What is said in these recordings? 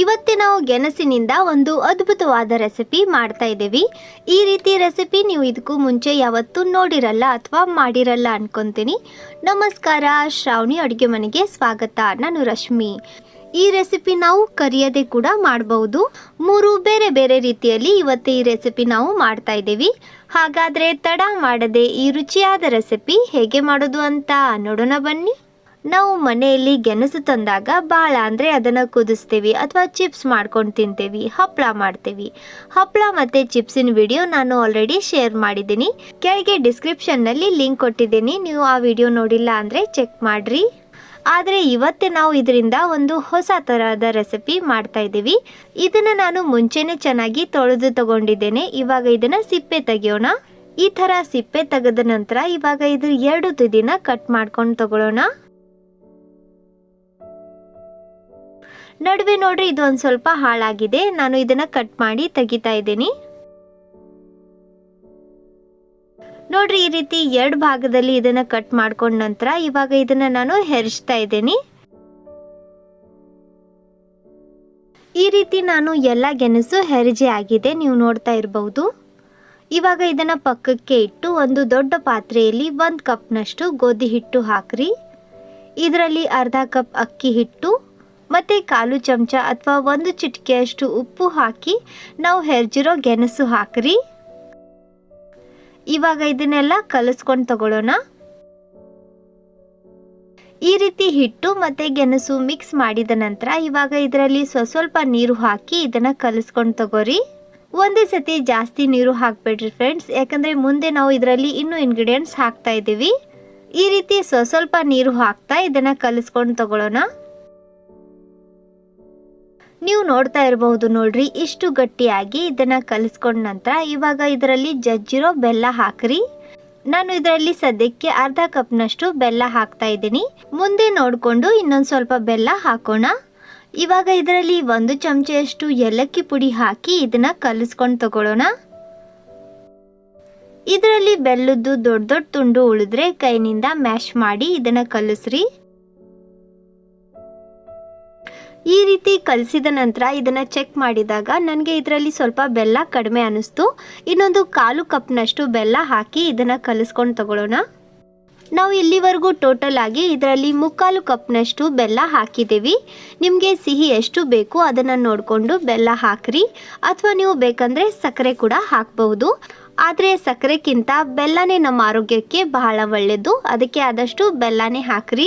ಇವತ್ತೇ ನಾವು ಗೆಣಸಿನಿಂದ ಒಂದು ಅದ್ಭುತವಾದ ರೆಸಿಪಿ ಮಾಡ್ತಾ ಇದ್ದೀವಿ. ಈ ರೀತಿ ರೆಸಿಪಿ ನೀವು ಇದಕ್ಕೂ ಮುಂಚೆ ಯಾವತ್ತೂ ನೋಡಿರಲ್ಲ ಅಥವಾ ಮಾಡಿರಲ್ಲ ಅನ್ಕೊಂತೀನಿ. ನಮಸ್ಕಾರ, ಶ್ರಾವಣಿ ಅಡುಗೆ ಮನೆಗೆ ಸ್ವಾಗತ. ನಾನು ರಶ್ಮಿ. ಈ ರೆಸಿಪಿ ನಾವು ಕರಿಯದೆ ಕೂಡ ಮಾಡಬಹುದು. ಮೂರು ಬೇರೆ ಬೇರೆ ರೀತಿಯಲ್ಲಿ ಇವತ್ತು ಈ ರೆಸಿಪಿ ನಾವು ಮಾಡ್ತಾ ಇದ್ದೀವಿ. ಹಾಗಾದ್ರೆ ತಡ ಮಾಡದೆ ಈ ರುಚಿಯಾದ ರೆಸಿಪಿ ಹೇಗೆ ಮಾಡೋದು ಅಂತ ನೋಡೋಣ ಬನ್ನಿ. ನಾವು ಮನೆಯಲ್ಲಿ ಗೆಣಸು ತಂದಾಗ ಭಾಳ ಅಂದರೆ ಅದನ್ನು ಕುದಿಸ್ತೀವಿ ಅಥವಾ ಚಿಪ್ಸ್ ಮಾಡ್ಕೊಂಡು ತಿಂತೀವಿ ಹಪ್ಪಳ ಮಾಡ್ತೀವಿ. ಹಪ್ಪಳ ಮತ್ತು ಚಿಪ್ಸಿನ ವಿಡಿಯೋ ನಾನು ಆಲ್ರೆಡಿ ಶೇರ್ ಮಾಡಿದ್ದೀನಿ. ಕೆಳಗೆ ಡಿಸ್ಕ್ರಿಪ್ಷನ್ನಲ್ಲಿ ಲಿಂಕ್ ಕೊಟ್ಟಿದ್ದೀನಿ, ನೀವು ಆ ವಿಡಿಯೋ ನೋಡಿಲ್ಲ ಅಂದರೆ ಚೆಕ್ ಮಾಡಿರಿ. ಆದರೆ ಇವತ್ತೇ ನಾವು ಇದರಿಂದ ಒಂದು ಹೊಸ ತರಹದ ರೆಸಿಪಿ ಮಾಡ್ತಾ ಇದ್ದೀವಿ. ಇದನ್ನು ನಾನು ಮುಂಚೆನೇ ಚೆನ್ನಾಗಿ ತೊಳೆದು ತಗೊಂಡಿದ್ದೇನೆ, ಇವಾಗ ಇದನ್ನು ಸಿಪ್ಪೆ ತೆಗೆಯೋಣ. ಈ ಥರ ಸಿಪ್ಪೆ ತೆಗೆದ ನಂತರ ಇವಾಗ ಇದ್ರ ಎರಡು ತುದಿನ ಕಟ್ ಮಾಡ್ಕೊಂಡು ತಗೊಳ್ಳೋಣ. ನಡುವೆ ನೋಡ್ರಿ ಇದು ಒಂದು ಸ್ವಲ್ಪ ಹಾಳಾಗಿದೆ. ನಾನು ಇದನ್ನ ಕಟ್ ಮಾಡಿ ತೆಗಿತಾ ಇದ್ದೀನಿ. ನೋಡ್ರಿ ಈ ರೀತಿ ಎರಡು ಭಾಗದಲ್ಲಿ ಇದನ್ನ ಕಟ್ ಮಾಡ್ಕೊಂಡ ನಂತರ ಇವಾಗ ಇದನ್ನ ನಾನು ಹೆರಿಸ್ತಾ ಇದ್ದೀನಿ. ಈ ರೀತಿ ನಾನು ಎಲ್ಲ ಗೆಣಸು ಹೆರಿಜೆ ಆಗಿದೆ. ನೀವು ನೋಡ್ತಾ ಇರಬಹುದು ಇವಾಗ ಇದನ್ನ ಪಕ್ಕಕ್ಕೆ ಇಟ್ಟು ಒಂದು ದೊಡ್ಡ ಪಾತ್ರೆಯಲ್ಲಿ ಒಂದು ಕಪ್ನಷ್ಟು ಗೋಧಿ ಹಿಟ್ಟು ಹಾಕ್ರಿ. ಇದರಲ್ಲಿ ಅರ್ಧ ಕಪ್ ಅಕ್ಕಿ ಹಿಟ್ಟು ಮತ್ತು ಕಾಲು ಚಮಚ ಅಥವಾ ಒಂದು ಚಿಟಿಕೆಯಷ್ಟು ಉಪ್ಪು ಹಾಕಿ ನಾವು ಹೆರ್ಜಿರೋ ಗೆಣಸು ಹಾಕ್ರಿ. ಇವಾಗ ಇದನ್ನೆಲ್ಲ ಕಲಿಸ್ಕೊಂಡು ತಗೊಳ್ಳೋಣ. ಈ ರೀತಿ ಹಿಟ್ಟು ಮತ್ತು ಗೆಣಸು ಮಿಕ್ಸ್ ಮಾಡಿದ ನಂತರ ಇವಾಗ ಇದರಲ್ಲಿ ಸ್ವಸ್ವಲ್ಪ ನೀರು ಹಾಕಿ ಇದನ್ನು ಕಲಿಸ್ಕೊಂಡು ತಗೋರಿ ಒಂದೇ ಸತಿ ಜಾಸ್ತಿ ನೀರು ಹಾಕ್ಬೇಡ್ರಿ ಫ್ರೆಂಡ್ಸ್ ಯಾಕಂದರೆ ಮುಂದೆ ನಾವು ಇದರಲ್ಲಿ ಇನ್ನೂ ಇಂಗ್ರೀಡಿಯೆಂಟ್ಸ್ ಹಾಕ್ತಾ ಇದ್ದೀವಿ. ಈ ರೀತಿ ಸ್ವಸ್ವಲ್ಪ ನೀರು ಹಾಕ್ತಾ ಇದನ್ನು ಕಲಿಸ್ಕೊಂಡು ತಗೊಳ್ಳೋಣ. ನೀವು ನೋಡ್ತಾ ಇರಬಹುದು ನೋಡ್ರಿ, ಇಷ್ಟು ಗಟ್ಟಿಯಾಗಿ ಇದನ್ನ ಕಲಿಸ್ಕೊಂಡ ನಂತರ ಇವಾಗ ಇದರಲ್ಲಿ ಜಜ್ಜಿರೋ ಬೆಲ್ಲ ಹಾಕ್ರಿ. ನಾನು ಇದರಲ್ಲಿ ಸದ್ಯಕ್ಕೆ ಅರ್ಧ ಕಪ್ನಷ್ಟು ಬೆಲ್ಲ ಹಾಕ್ತಾ ಇದ್ದೀನಿ. ಮುಂದೆ ನೋಡಿಕೊಂಡು ಇನ್ನೊಂದು ಸ್ವಲ್ಪ ಬೆಲ್ಲ ಹಾಕೋಣ. ಇವಾಗ ಇದರಲ್ಲಿ ಒಂದು ಚಮಚೆಯಷ್ಟು ಏಲಕ್ಕಿ ಪುಡಿ ಹಾಕಿ ಇದನ್ನ ಕಲಿಸ್ಕೊಂಡು ತಗೊಳ್ಳೋಣ. ಇದರಲ್ಲಿ ಬೆಲ್ಲದ್ದು ದೊಡ್ಡ ದೊಡ್ಡ ತುಂಡು ಉಳಿದ್ರೆ ಕೈನಿಂದ ಮ್ಯಾಶ್ ಮಾಡಿ ಇದನ್ನ ಕಲಿಸ್ರಿ. ಈ ರೀತಿ ಕಲಿಸಿದ ನಂತರ ಇದನ್ನು ಚೆಕ್ ಮಾಡಿದಾಗ ನನಗೆ ಇದರಲ್ಲಿ ಸ್ವಲ್ಪ ಬೆಲ್ಲ ಕಡಿಮೆ ಅನ್ನಿಸ್ತು ಇನ್ನೊಂದು ಕಾಲು ಕಪ್ನಷ್ಟು ಬೆಲ್ಲ ಹಾಕಿ ಇದನ್ನು ಕಲಿಸ್ಕೊಂಡು ತಗೊಳ್ಳೋಣ. ನಾವು ಇಲ್ಲಿವರೆಗೂ ಟೋಟಲ್ ಆಗಿ ಇದರಲ್ಲಿ ಮುಕ್ಕಾಲು ಕಪ್ನಷ್ಟು ಬೆಲ್ಲ ಹಾಕಿದ್ದೀವಿ. ನಿಮಗೆ ಸಿಹಿ ಎಷ್ಟು ಬೇಕು ಅದನ್ನು ನೋಡಿಕೊಂಡು ಬೆಲ್ಲ ಹಾಕ್ರಿ. ಅಥವಾ ನೀವು ಬೇಕಂದರೆ ಸಕ್ಕರೆ ಕೂಡ ಹಾಕಬಹುದು. ಆದರೆ ಸಕ್ಕರೆಕ್ಕಿಂತ ಬೆಲ್ಲನೇ ನಮ್ಮ ಆರೋಗ್ಯಕ್ಕೆ ಬಹಳ ಒಳ್ಳೆಯದು ಅದಕ್ಕೆ ಆದಷ್ಟು ಬೆಲ್ಲನೇ ಹಾಕ್ರಿ.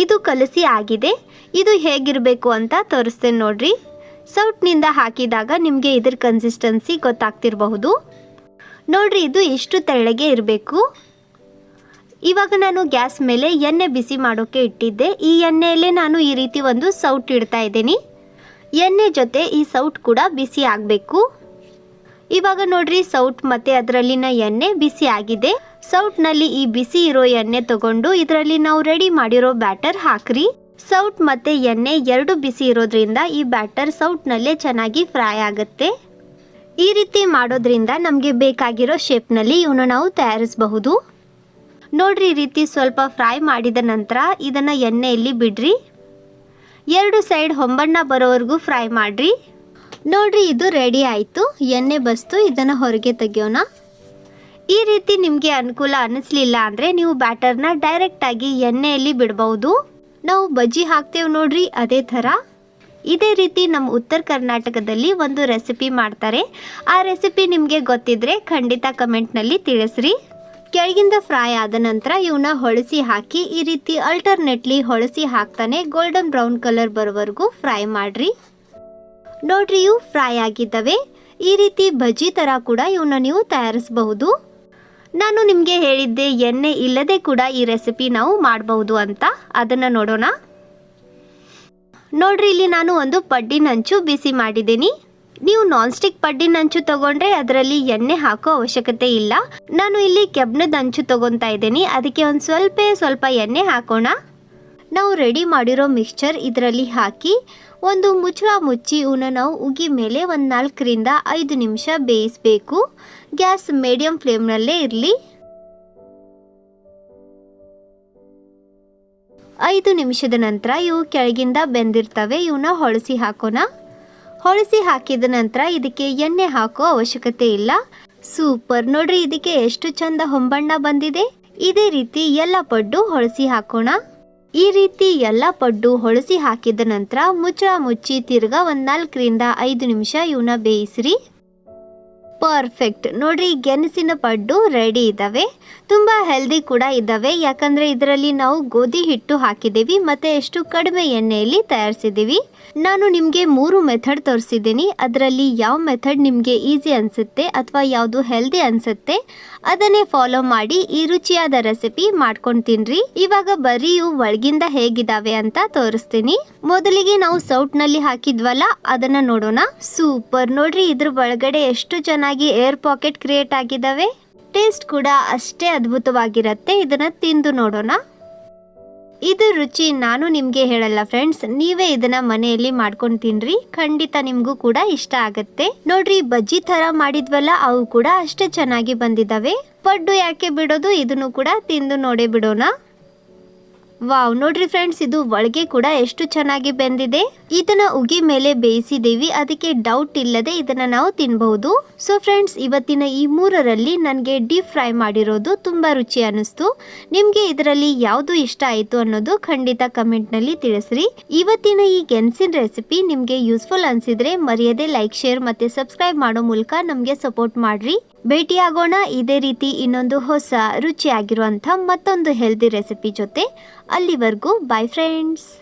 ಇದು ಕಲಸಿ ಆಗಿದೆ. ಇದು ಹೇಗಿರಬೇಕು ಅಂತ ತೋರಿಸ್ತೇನೆ ನೋಡ್ರಿ. ಸೌಟ್ನಿಂದ ಹಾಕಿದಾಗ ನಿಮಗೆ ಇದ್ರ ಕನ್ಸಿಸ್ಟೆನ್ಸಿ ಗೊತ್ತಾಗ್ತಿರಬಹುದು. ನೋಡ್ರಿ, ಇದು ಇಷ್ಟು ತೆಳ್ಳಗೆ ಇರಬೇಕು. ಇವಾಗ ನಾನು ಗ್ಯಾಸ್ ಮೇಲೆ ಎಣ್ಣೆ ಬಿಸಿ ಮಾಡೋಕ್ಕೆ ಇಟ್ಟಿದ್ದೆ. ಈ ಎಣ್ಣೆಯಲ್ಲೇ ನಾನು ಈ ರೀತಿ ಒಂದು ಸೌಟ್ ಇಡ್ತಾ ಇದ್ದೀನಿ. ಎಣ್ಣೆ ಜೊತೆ ಈ ಸೌಟ್ ಕೂಡ ಬಿಸಿ ಆಗಬೇಕು. ಇವಾಗ ನೋಡ್ರಿ ಸೌಟ್ ಮತ್ತೆ ಅದರಲ್ಲಿನ ಎಣ್ಣೆ ಬಿಸಿ ಆಗಿದೆ. ಸೌಟ್ನಲ್ಲಿ ಈ ಬಿಸಿ ಇರೋ ಎಣ್ಣೆ ತಗೊಂಡು ಇದರಲ್ಲಿ ನಾವು ರೆಡಿ ಮಾಡಿರೋ ಬ್ಯಾಟರ್ ಹಾಕ್ರಿ. ಸೌಟ್ ಮತ್ತೆ ಎಣ್ಣೆ ಎರಡು ಬಿಸಿ ಇರೋದ್ರಿಂದ ಈ ಬ್ಯಾಟರ್ ಸೌಟ್ನಲ್ಲೇ ಚೆನ್ನಾಗಿ ಫ್ರೈ ಆಗುತ್ತೆ. ಈ ರೀತಿ ಮಾಡೋದ್ರಿಂದ ನಮಗೆ ಬೇಕಾಗಿರೋ ಶೇಪ್ನಲ್ಲಿ ಇವನ್ನ ನಾವು ತಯಾರಿಸಬಹುದು. ನೋಡ್ರಿ ಈ ರೀತಿ ಸ್ವಲ್ಪ ಫ್ರೈ ಮಾಡಿದ ನಂತರ ಇದನ್ನು ಎಣ್ಣೆಯಲ್ಲಿ ಬಿಡ್ರಿ. ಎರಡು ಸೈಡ್ ಹೊಂಬಣ್ಣ ಬರೋವರೆಗೂ ಫ್ರೈ ಮಾಡ್ರಿ. ನೋಡ್ರಿ, ಇದು ರೆಡಿ ಆಯಿತು. ಎಣ್ಣೆ ಬಸ್ತು, ಇದನ್ನು ಹೊರಗೆ ತೆಗಿಯೋಣ. ಈ ರೀತಿ ನಿಮಗೆ ಅನುಕೂಲ ಅನ್ನಿಸ್ಲಿಲ್ಲ ಅಂದರೆ ನೀವು ಬ್ಯಾಟರ್ನ ಡೈರೆಕ್ಟಾಗಿ ಎಣ್ಣೆಯಲ್ಲಿ ಬಿಡಬಹುದು ನಾವು ಬಜ್ಜಿ ಹಾಕ್ತೇವೆ ನೋಡ್ರಿ, ಅದೇ ಥರ. ಇದೇ ರೀತಿ ನಮ್ಮ ಉತ್ತರ ಕರ್ನಾಟಕದಲ್ಲಿ ಒಂದು ರೆಸಿಪಿ ಮಾಡ್ತಾರೆ. ಆ ರೆಸಿಪಿ ನಿಮಗೆ ಗೊತ್ತಿದ್ರೆ ಖಂಡಿತ ಕಮೆಂಟ್ನಲ್ಲಿ ತಿಳಿಸ್ರಿ. ಕೆಳಗಿಂದ ಫ್ರೈ ಆದ ನಂತರ ಇವನ್ನ ಹೊಳಸಿ ಹಾಕಿ, ಈ ರೀತಿ ಅಲ್ಟರ್ನೇಟ್ಲಿ ಹೊಳಸಿ ಹಾಕ್ತಾನೆ ಗೋಲ್ಡನ್ ಬ್ರೌನ್ ಕಲರ್ ಬರೋವರೆಗೂ ಫ್ರೈ ಮಾಡ್ರಿ. ನೋಡ್ರಿ ಇವು ಫ್ರೈ ಆಗಿದ್ದಾವೆ? ಈ ರೀತಿ ಬಜ್ಜಿ ಥರ ಕೂಡ ಇವನ್ನ ನೀವು ತಯಾರಿಸಬಹುದು. ನಾನು ನಿಮಗೆ ಹೇಳಿದ್ದೆ, ಎಣ್ಣೆ ಇಲ್ಲದೆ ಕೂಡ ಈ ರೆಸಿಪಿ ನಾವು ಮಾಡಬಹುದು ಅಂತ. ಅದನ್ನು ನೋಡೋಣ. ನೋಡ್ರಿ, ಇಲ್ಲಿ ನಾನು ಒಂದು ಪಡ್ಡಿನ ಹಂಚು ಬಿಸಿ ಮಾಡಿದ್ದೀನಿ. ನೀವು ನಾನ್ ಸ್ಟಿಕ್ ಪಡ್ಡಿನ ಹಂಚು ತಗೊಂಡ್ರೆ ಅದರಲ್ಲಿ ಎಣ್ಣೆ ಹಾಕೋ ಅವಶ್ಯಕತೆ ಇಲ್ಲ. ನಾನು ಇಲ್ಲಿ ಕೆಬ್ಣದ ಹಂಚು ತಗೊತಾ ಇದ್ದೀನಿ. ಅದಕ್ಕೆ ಒಂದು ಸ್ವಲ್ಪ ಸ್ವಲ್ಪ ಎಣ್ಣೆ ಹಾಕೋಣ. ನಾವು ರೆಡಿ ಮಾಡಿರೋ ಮಿಕ್ಸ್ಚರ್ ಇದರಲ್ಲಿ ಹಾಕಿ ಒಂದು ಮುಚ್ಚಳ ಮುಚ್ಚಿ ಇವನ್ನ ನಾವು ಉಗಿ ಮೇಲೆ ಒಂದು ನಾಲ್ಕರಿಂದ ಐದು ನಿಮಿಷ ಬೇಯಿಸಬೇಕು. ಗ್ಯಾಸ್ ಮೀಡಿಯಂ ಫ್ಲೇಮ್ನಲ್ಲೇ ಇರಲಿ. ಐದು ನಿಮಿಷದ ನಂತರ ಇವು ಕೆಳಗಿಂದ ಬೆಂದಿರ್ತವೆ ಇವನ್ನ ಹೊಳಸಿ ಹಾಕೋಣ. ಹೊಳಸಿ ಹಾಕಿದ ನಂತರ ಇದಕ್ಕೆ ಎಣ್ಣೆ ಹಾಕೋ ಅವಶ್ಯಕತೆ ಇಲ್ಲ. ಸೂಪರ್. ನೋಡ್ರಿ, ಇದಕ್ಕೆ ಎಷ್ಟು ಚಂದ ಹೊಂಬಣ್ಣ ಬಂದಿದೆ. ಇದೇ ರೀತಿ ಎಲ್ಲ ಪಡ್ಡು ಹೊಳಸಿ ಹಾಕೋಣ. ಈ ರೀತಿ ಎಲ್ಲ ಪಡ್ಡು ಹೊಳಸಿ ಹಾಕಿದ ನಂತರ ಮುಚ್ಚಳ ಮುಚ್ಚಿ ತಿರ್ಗಾ ಒಂದು ನಾಲ್ಕರಿಂದ ಐದು ನಿಮಿಷ ಇವನ್ನ ಬೇಯಿಸ್ರಿ. ಪರ್ಫೆಕ್ಟ್. ನೋಡ್ರಿ ಗೆಣಸಿನ ಪಡ್ಡು ರೆಡಿ ಇದ್ದಾವೆ ತುಂಬ ಹೆಲ್ದಿ ಕೂಡ ಇದ್ದಾವೆ ಯಾಕಂದ್ರೆ ಇದರಲ್ಲಿ ನಾವು ಗೋಧಿ ಹಿಟ್ಟು ಹಾಕಿದ್ದೀವಿ, ಮತ್ತೆ ಎಷ್ಟು ಕಡಿಮೆ ಎಣ್ಣೆಯಲ್ಲಿ ತಯಾರಿಸಿದ್ದೀವಿ. ನಾನು ನಿಮಗೆ ಮೂರು ಮೆಥಡ್ ತೋರಿಸಿದ್ದೀನಿ. ಅದರಲ್ಲಿ ಯಾವ ಮೆಥಡ್ ನಿಮಗೆ ಈಸಿ ಅನಿಸುತ್ತೆ ಅಥವಾ ಯಾವುದು ಹೆಲ್ದಿ ಅನಿಸುತ್ತೆ, ಅದನ್ನೇ ಫಾಲೋ ಮಾಡಿ, ಈ ರುಚಿಯಾದ ರೆಸಿಪಿ ಮಾಡ್ಕೊಂಡು ತಿನ್ರಿ ಇವಾಗ ಬರೀ ಒಳಗಿಂದ ಹೇಗಿದಾವೆ ಅಂತ ತೋರಿಸ್ತೀನಿ. ಮೊದಲಿಗೆ ನಾವು ಸೌಟ್ನಲ್ಲಿ ಹಾಕಿದ್ವಲ್ಲ, ಅದನ್ನ ನೋಡೋಣ. ಸೂಪರ್. ನೋಡ್ರಿ, ಇದ್ರ ಒಳಗಡೆ ಎಷ್ಟು ಚೆನ್ನಾಗಿ ಏರ್ ಪಾಕೆಟ್ ಕ್ರಿಯೇಟ್ ಆಗಿದಾವೆ ಟೇಸ್ಟ್ ಕೂಡ ಅಷ್ಟೇ ಅದ್ಭುತವಾಗಿರುತ್ತೆ. ಇದನ್ನ ತಿಂದು ನೋಡೋಣ. ಇದು ರುಚಿ ನಾನು ನಿಮಗೆ ಹೇಳಲ್ಲ ಫ್ರೆಂಡ್ಸ್. ನೀವೇ ಇದನ್ನ ಮನೆಯಲ್ಲಿ ಮಾಡ್ಕೊಂಡು ತಿನ್ರಿ. ಖಂಡಿತ ನಿಮಗೂ ಕೂಡ ಇಷ್ಟ ಆಗುತ್ತೆ. ನೋಡ್ರಿ, ಬಜ್ಜಿ ತರ ಮಾಡಿದ್ವಲ್ಲ, ಅವು ಕೂಡ ಅಷ್ಟೇ ಚೆನ್ನಾಗಿ ಬಂದಿದ್ದಾವೆ. ಪಡ್ಡು ಯಾಕೆ ಬಿಡೋದು? ಇದನ್ನು ಕೂಡ ತಿಂದು ನೋಡೇ ಬಿಡೋಣ. ವಾವ್, ನೋಡ್ರಿ ಫ್ರೆಂಡ್ಸ್ ಇದು ಒಳಗೆ ಕೂಡ ಎಷ್ಟು ಚೆನ್ನಾಗಿ ಬೆಂದಿದೆ. ಇದನ್ನ ಉಗಿ ಮೇಲೆ ಬೇಯಿಸಿದ್ದೀವಿ, ಅದಕ್ಕೆ ಡೌಟ್ ಇಲ್ಲದೆ ಇದನ್ನ ನಾವು ತಿನ್ಬಹುದು. ಸೊ ಫ್ರೆಂಡ್ಸ್ ಇವತ್ತಿನ ಈ ಮೂರರಲ್ಲಿ ನನಗೆ ಡೀಪ್ ಫ್ರೈ ಮಾಡಿರೋದು ತುಂಬಾ ರುಚಿ ಅನಿಸ್ತು ನಿಮ್ಗೆ ಇದರಲ್ಲಿ ಯಾವುದು ಇಷ್ಟ ಆಯಿತು ಅನ್ನೋದು ಖಂಡಿತ ಕಮೆಂಟ್ನಲ್ಲಿ ತಿಳಿಸ್ರಿ. ಇವತ್ತಿನ ಈ ಗೆಣಸಿನ ರೆಸಿಪಿ ನಿಮಗೆ ಯೂಸ್ಫುಲ್ ಅನ್ಸಿದ್ರೆ ಮರೆಯದೆ ಲೈಕ್ ಶೇರ್ ಮತ್ತೆ ಸಬ್ಸ್ಕ್ರೈಬ್ ಮಾಡೋ ಮೂಲಕ ನಮಗೆ ಸಪೋರ್ಟ್ ಮಾಡ್ರಿ. ಭೇಟಿಯಾಗೋಣ. ಇದೇ ರೀತಿ ಇನ್ನೊಂದು ಹೊಸ ರುಚಿಯಾಗಿರುವಂಥ ಮತ್ತೊಂದು ಹೆಲ್ದಿ ರೆಸಿಪಿ ಜೊತೆ ಅಲ್ಲಿವರೆಗೂ. Bye friends